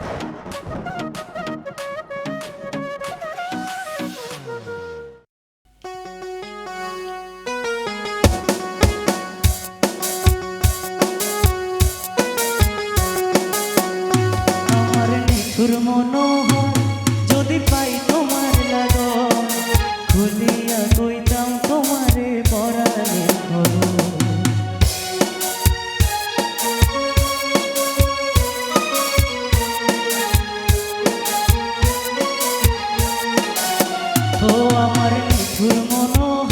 Ha ha ha! ও আমার নিঠুর মনোহর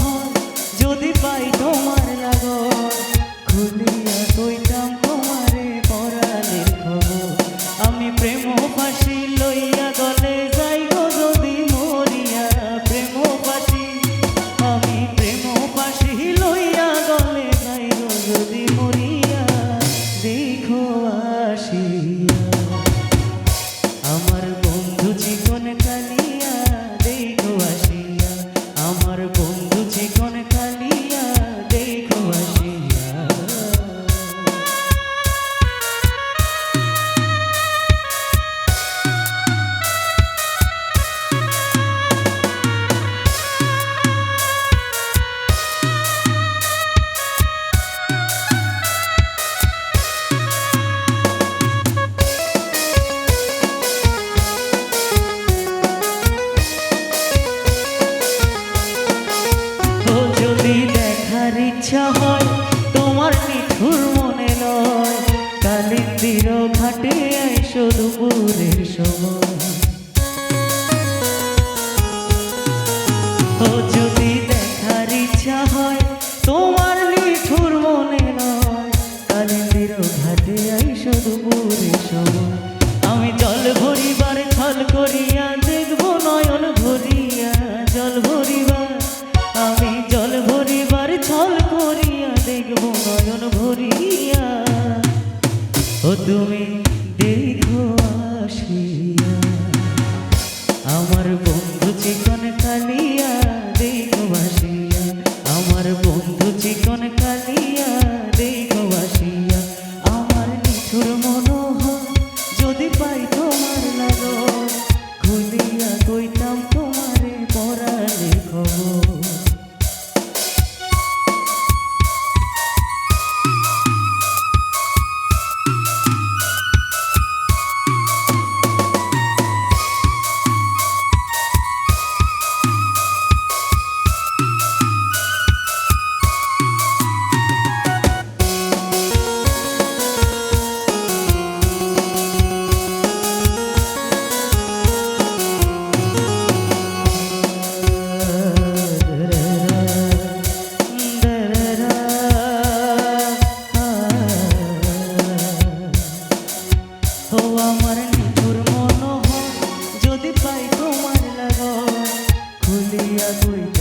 দেখার ইচ্ছা হয়, তোমার নিঠুর মনে নয় কালিন্দির ঘাটে আইসো দুপুরের সময়। ও যদি দেখার ইচ্ছা হয়, তোমার নিঠুর মনে নয় কালিন্দির ঘাটে আইসো দুপুরের সময়। তুমি দেখো আসিয়া আমার বন্ধু চিকন কালিয়া দেখো আসিয়া, আমার বন্ধু চিকন কালিয়া দেখো আসিয়া, আমার নিঠুর মনোহ যদি পাই তোমার লাগো খুলিয়া কইতাম তোমারে পড়ালে খবর। ভুলিয়া তুই